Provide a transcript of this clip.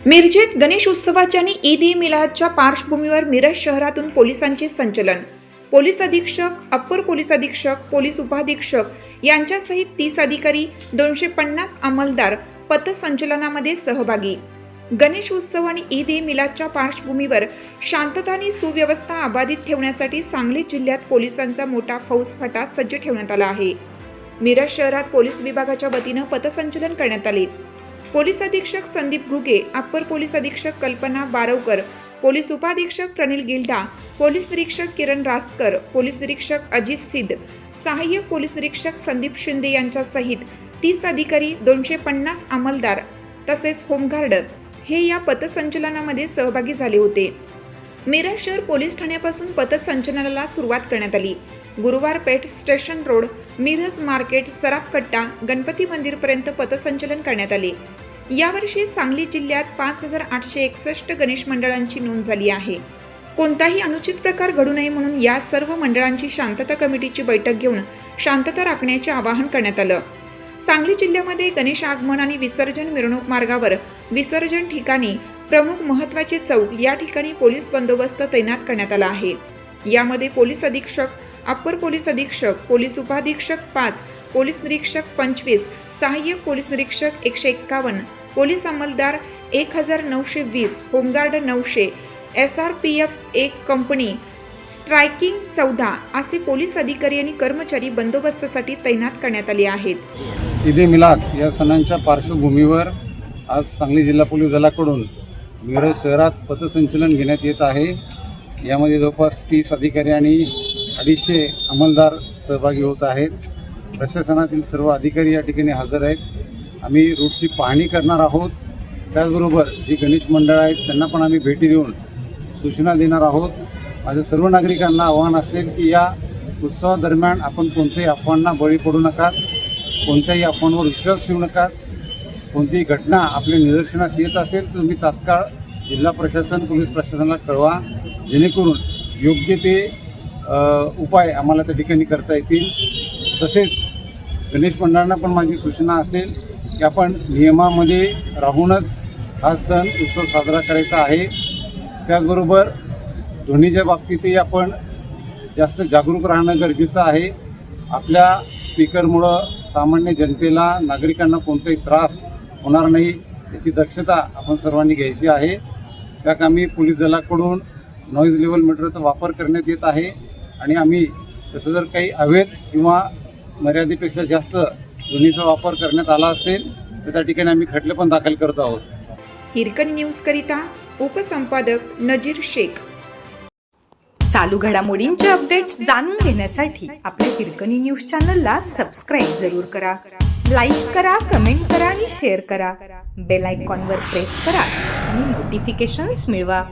मिरजेत गणेश उत्सवाच्या आणि ईद ए मिलादच्या पार्श्वभूमीवर मिरज शहरातून पोलिसांचे संचलन. पोलीस अधीक्षक अप्पर पोलीस अधीक्षक पोलीस उपाधीक्षक यांच्यासहित तीस अधिकारी दोनशे पन्नास अंमलदार पथसंचलनामध्ये सहभागी. गणेश उत्सव आणि ईद ए मिलादच्या पार्श्वभूमीवर शांतता आणि सुव्यवस्था अबाधित ठेवण्यासाठी सांगली जिल्ह्यात पोलिसांचा मोठा फौजफाटा सज्ज ठेवण्यात आला आहे. मिरज शहरात पोलीस विभागाच्या वतीनं पथसंचलन करण्यात आले. पोलीस अधीक्षक संदीप घुगे अप्पर पोलीस अधीक्षक कल्पना बारवकर पोलीस उपाधीक्षक प्रनिल गिल्डा पोलीस निरीक्षक किरण रासकर पोलीस निरीक्षक अजित सिद्ध सहाय्यक पोलीस निरीक्षक संदीप शिंदे यांच्यासहित तीस अधिकारी दोनशे पन्नास अंमलदार तसेच होमगार्ड हे या पथसंचलनामध्ये सहभागी झाले होते. मिरज शहर पोलीस ठाण्यापासून पथसंचलनाला सुरुवात करण्यात आली. Guruwar Peth station road Miraj market Sarafkatta Ganpati मंदिरपर्यंत पथसंचलन करण्यात आले. यावर्षी सांगली जिल्ह्यात पाच हजार आठशे एकसष्ट गणेश मंडळांची नोंद झाली आहे. कोणताही अनुचित प्रकार घडू नये म्हणून या सर्व मंडळांची शांतता कमिटीची बैठक घेऊन शांतता राखण्याचे आवाहन करण्यात आलं. सांगली जिल्ह्यामध्ये गणेश आगमन आणि विसर्जन मिरवणूक मार्गावर विसर्जन ठिकाणी प्रमुख महत्त्वाचे चौक या ठिकाणी पोलीस बंदोबस्त तैनात करण्यात आला आहे. यामध्ये पोलीस अधीक्षक अप्पर पोलीस अधीक्षक पोलीस उपाधीक्षक पाच पोलीस निरीक्षक पंचवीस सहाय्यक पोलीस निरीक्षक एकशे एक्कावन्न पोलीस अंमलदार एक हजार नऊशे वीस होमगार्ड नऊशे एस आर पी एफ एक कंपनी स्ट्रायकिंग चौदा असे पोलीस अधिकारी आणि कर्मचारी बंदोबस्तासाठी तैनात करण्यात आले आहेत. ईद मिलाद या सणांच्या पार्श्वभूमीवर आज सांगली जिल्हा पोलीस दलाकडून मिरज शहरात पथसंचलन घेण्यात येत आहे. यामध्ये जवळपास तीस अधिकारी आणि अडीचशे अंमलदार सहभागी होत आहेत. प्रशासनातील सर्व अधिकारी या ठिकाणी हजर आहेत. आम्ही रूटची पाहणी करणार आहोत. त्याचबरोबर जी गणेश मंडळ आहेत त्यांना पण आम्ही भेटी देऊन सूचना देणार आहोत. माझं सर्व नागरिकांना आव्हान असेल की या उत्सवादरम्यान आपण कोणत्याही अफवांना बळी पडू नका. कोणत्याही अफवांवर विश्वास ठेवू नका. कोणतीही घटना आपल्या निदर्शनास येत असेल तर तुम्ही तात्काळ जिल्हा प्रशासन पोलीस प्रशासनाला कळवा. जेणेकरून योग्य ते उपाय आम्हाला त्या ठिकाणी करता येतील. तसेच गणेश मंडळांना पण माझी सूचना असेल की आपण नियमामध्ये राहूनच हा सण उत्सव साजरा करायचा आहे. त्याचबरोबर ध्वनीच्या बाबतीतही आपण जास्त जागरूक राहणं गरजेचं आहे. आपल्या स्पीकरमुळं सामान्य जनतेला नागरिकांना कोणताही त्रास होणार नाही याची दक्षता आपण सर्वांनी घ्यायची आहे. त्या कामी पोलीस दलाकडून नॉईज लेवल मीटरचा वापर करण्यात येत आहे. आणि आम्ही तसं जर काही अवैध किंवा मर्यादेपेक्षा जास्त ध्वनीचा वापर करण्यात आला असेल तर त्या ठिकाणी आम्ही खटले पण दाखल करत आहोत. हिरकणी न्यूजकरिता उपसंपादक नजीर शेख. चालू घडामोडींचे अपडेट्स जाणून घेण्यासाठी आपल्या हिरकणी न्यूज चॅनलला सबस्क्राईब जरूर करा. लाईक करा कमेंट करा आणि शेअर करा. बेल आयकॉनवर प्रेस करा आणि नोटिफिकेशन्स मिळवा.